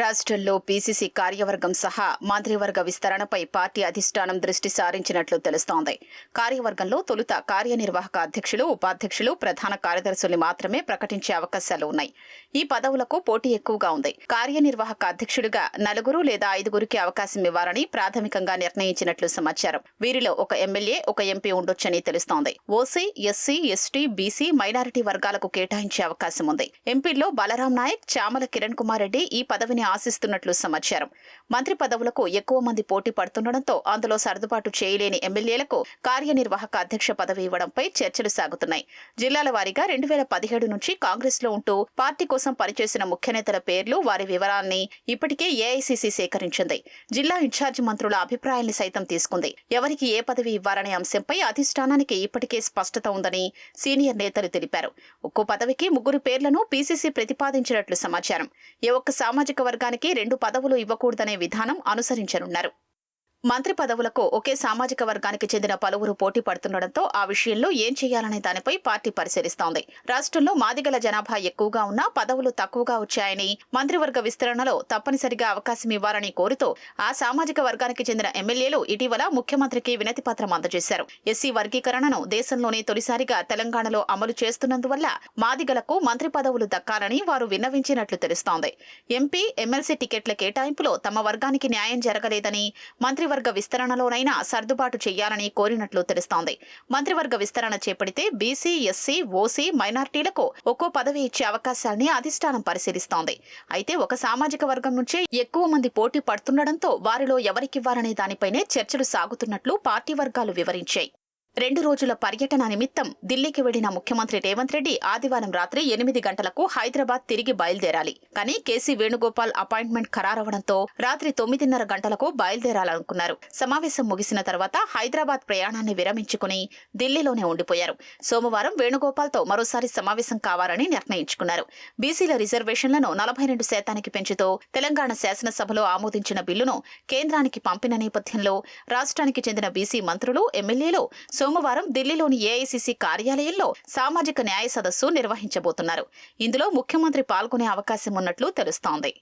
రాష్ట్రంలో పీసీసీ కార్యవర్గం సహా మంత్రివర్గ విస్తరణపై పార్టీ అధిష్టానం దృష్టి సారించినట్లు తెలుస్తోంది. కార్యవర్గంలో తొలుత కార్యనిర్వాహక అధ్యక్షులు ఉపాధ్యక్షులు ప్రధాన కార్యదర్శుల్ని మాత్రమే ప్రకటించే అవకాశాలు ఉన్నాయి. ఈ పదవులకు పోటీ ఎక్కువగా ఉంది. కార్యనిర్వాహక అధ్యక్షుడిగా నలుగురు లేదా ఐదుగురికి అవకాశం ఇవ్వాలని ప్రాథమికంగా నిర్ణయించినట్లు సమాచారం. వీరిలో ఒక ఎమ్మెల్యే ఒక ఎంపీ ఉండొచ్చని తెలుస్తోంది. OC SC ST BC minority వర్గాలకు కేటాయించే అవకాశం ఉంది. ఎంపీల్లో బలరాం నాయక్ చామల కిరణ్ కుమార్ రెడ్డి ఈ పదవిని ఆశిస్తున్నట్లు సమాచారం. మంత్రి పదవులకు ఎక్కువ మంది పోటీ పడుతుండటంతో అందులో సర్దుబాటు చేయలేని ఎమ్మెల్యేలకు కార్యనిర్వాహక అధ్యక్ష పదవి ఇవ్వడంపై చర్చలు సాగుతున్నాయి. జిల్లాల వారీగా రెండు వేల పదిహేడు నుంచి కాంగ్రెస్లో ఉంటూ పార్టీ కోసం పనిచేసిన ముఖ్య నేతల పేర్లు వారి వివరాల్ని ఇప్పటికే ఏఐసిసి సేకరించింది. జిల్లా ఇన్ఛార్జి మంత్రుల అభిప్రాయాల్ని సైతం తీసుకుంది. ఎవరికి ఏ పదవి ఇవ్వాలనే అంశంపై అధిష్టానానికి ఇప్పటికే స్పష్టత ఉందని సీనియర్ నేతలు తెలిపారు. ఒక్కో పదవికి ముగ్గురు పేర్లను పీసీసీ ప్రతిపాదించినట్లు సమాచారం. ఏ ఒక్క సామాజిక వర్గానికి రెండు పదవులు ఇవ్వకూడదనే విధానం అనుసరించనున్నారు. మంత్రి పదవులకు ఒకే సామాజిక వర్గానికి చెందిన పలువురు పోటీ పడుతుండటంతో ఆ విషయంలో ఏం చేయాలనే దానిపై పార్టీ పరిశీలిస్తోంది. రాష్ట్రంలో మాదిగల జనాభా ఎక్కువగా ఉన్నా పదవులు తక్కువగా వచ్చాయని మంత్రివర్గ విస్తరణలో తప్పనిసరిగా అవకాశం ఇవ్వాలని కోరుతూ ఆ సామాజిక వర్గానికి చెందిన ఎమ్మెల్యేలు ఇటీవల ముఖ్యమంత్రికి వినతి పత్రం అందజేశారు. ఎస్సీ వర్గీకరణను దేశంలోనే తొలిసారిగా తెలంగాణలో అమలు చేస్తున్నందువల్ల మాదిగలకు మంత్రి పదవులు దక్కాలని వారు విన్నవించినట్లు తెలుస్తోంది. ఎంపీ ఎమ్మెల్సీ టికెట్ల కేటాయింపులో తమ వర్గానికి న్యాయం జరగలేదని మంత్రివర్గ విస్తరణలోనైనా సర్దుబాటు చేయాలని కోరినట్లు తెలుస్తోంది. మంత్రివర్గ విస్తరణ చేపడితే బీసీ ఎస్సీ ఓసీ మైనార్టీలకు ఒక్కో పదవి ఇచ్చే అవకాశాల్ని అధిష్టానం పరిశీలిస్తోంది. అయితే ఒక సామాజిక వర్గం నుంచే ఎక్కువ మంది పోటీ పడుతుండటంతో వారిలో ఎవరికివ్వాలనే దానిపైనే చర్చలు సాగుతున్నట్లు పార్టీ వర్గాలు వివరించాయి. రెండు రోజుల పర్యటన నిమిత్తం ఢిల్లీకి వెళ్ళిన ముఖ్యమంత్రి రేవంత్ రెడ్డి ఆదివారం రాత్రి ఎనిమిది గంటలకు హైదరాబాద్ తిరిగి బయలుదేరాలి. కానీ కేసీ వేణుగోపాల్ అపాయింట్మెంట్ ఖరారవడంతో రాత్రి తొమ్మిదిన్నర గంటలకు బయలుదేరాలనుకున్నారు. సమావేశం ముగిసిన తర్వాత హైదరాబాద్ ప్రయాణాన్ని విరమించుకుని ఢిల్లీలోనే ఉండిపోయారు. సోమవారం వేణుగోపాల్తో మరోసారి సమావేశం కావాలని నిర్ణయించుకున్నారు. బీసీల రిజర్వేషన్లను నలభై రెండు శాతానికి పెంచుతూ తెలంగాణ శాసనసభలో ఆమోదించిన బిల్లును కేంద్రానికి పంపిన నేపథ్యంలో రాష్ట్రానికి చెందిన బీసీ మంత్రులు ఎమ్మెల్యేలు సోమవారం ఢిల్లీలోని ఏఐసీసీ కార్యాలయంలో సామాజిక న్యాయ సదస్సు నిర్వహించబోతున్నారు. ఇందులో ముఖ్యమంత్రి పాల్గొనే అవకాశం ఉన్నట్లు తెలుస్తోంది.